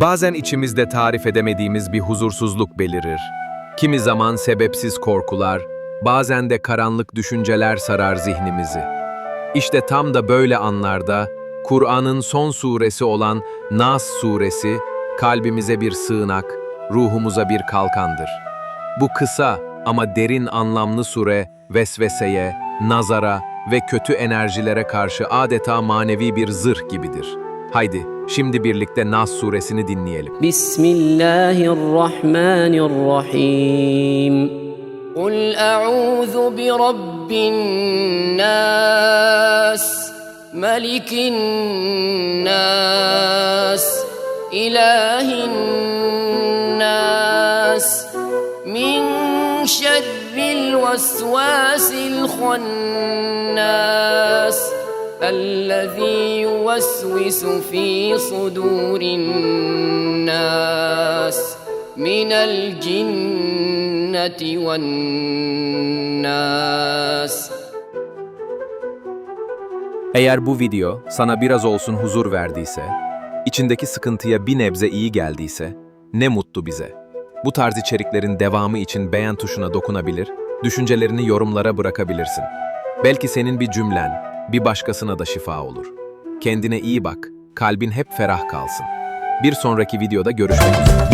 Bazen içimizde tarif edemediğimiz bir huzursuzluk belirir. Kimi zaman sebepsiz korkular, bazen de karanlık düşünceler sarar zihnimizi. İşte tam da böyle anlarda Kur'an'ın son suresi olan Nas suresi kalbimize bir sığınak, ruhumuza bir kalkandır. Bu kısa ama derin anlamlı sure vesveseye, nazara ve kötü enerjilere karşı adeta manevi bir zırh gibidir. Haydi şimdi birlikte Nas suresini dinleyelim. بسم الله الرحمن الرحيم قل أعوذ برب الناس ملك الناس إله الناس من شر الوسواس الخناس الذي يوسوس في صدور الناس من الجنة والناس Eğer bu video sana biraz olsun huzur verdiyse, içindeki sıkıntıya bir nebze iyi geldiyse, ne mutlu bize. Bu tarz içeriklerin devamı için beğen tuşuna dokunabilir, düşüncelerini yorumlara bırakabilirsin. Belki senin bir cümlen, bir başkasına da şifa olur. Kendine iyi bak, kalbin hep ferah kalsın. Bir sonraki videoda görüşmek üzere.